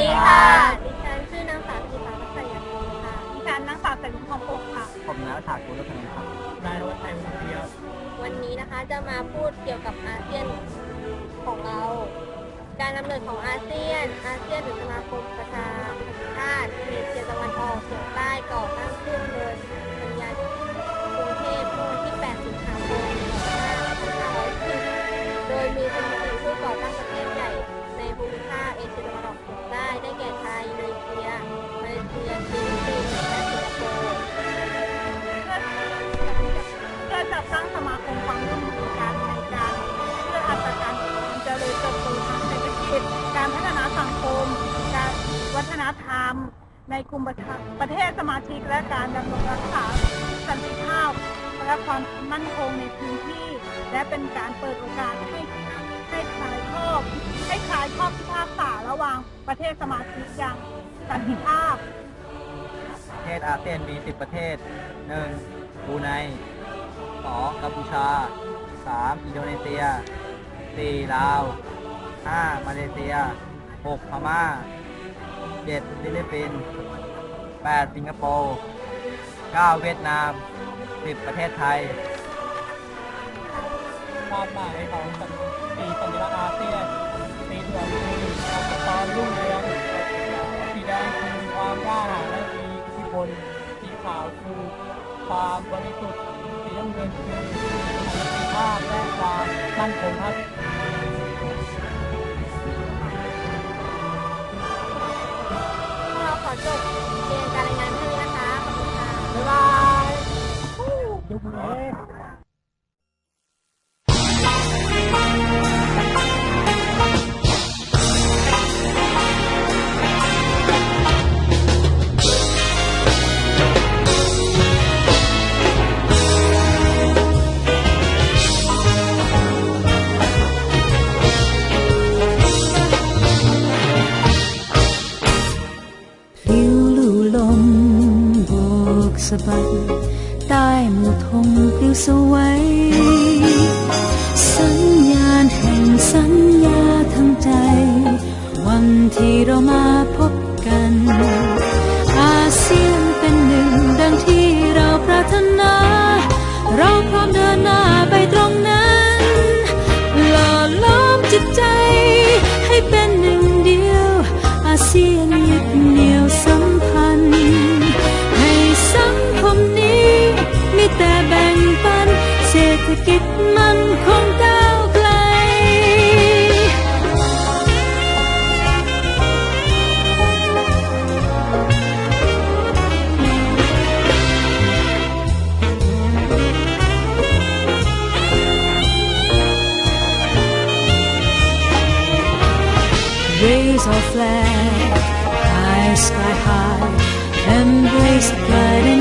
ดีค่ะดิฉันชื่อนางสาวกีตาวัชยาค่ะดิฉันนางสาวแสงทองปกค่ะ ผมนายวัฒากุลพนันครับนายวัฒน์ชัยเดียววันนี้นะคะจะมาพูดเกี่ยวกับอาเซียนของเรา การดำเนินของอาเซียน ฒนธรรม ในกลุ่มประประเทศสมาชิกและการดำรงรักษาสันติภาพ และความมั่นคงในพื้นที่ และเป็นการเปิดโอกาสให้ให้คลายข้อให้คลายข้อพิพาทษาระหว่างประเทศสมาชิกอย่างสันติภาพประเทศอาเซียนมี 10 ประเทศ 1. บูไน 2. กัมพูชา 3. อินโดนีเซีย 4. ลาว 5. มาเลเซีย 6. พม่า 7. ฟิลิปปินส์ 8. สิงคโปร์ 9. เวียดนาม 10. ประเทศไทยความหมายของสีสัญลักษณ์อาเซียนสีเหลืองคือตอนรุ่งเรืองสีแดงคือความกล้าหาญและมีอิทธิพลสีขาวคือความบริสุทธิ์สีน้ำเงินคือสันติภาพและความมั่นคงครับ จบเพียงการรายงานเท่านี้นะคะ ขอบคุณค่ะ บ๊ายบาย สะบัดใต้หมู่ธงปลิวสวยสัญญาณแห่งสัญญาทั้งใจ วันที่เรามาพบกัน เศรษฐกิจมันคงก้าวไกล Raise our flag high, sky high, embrace the pride in our hearts.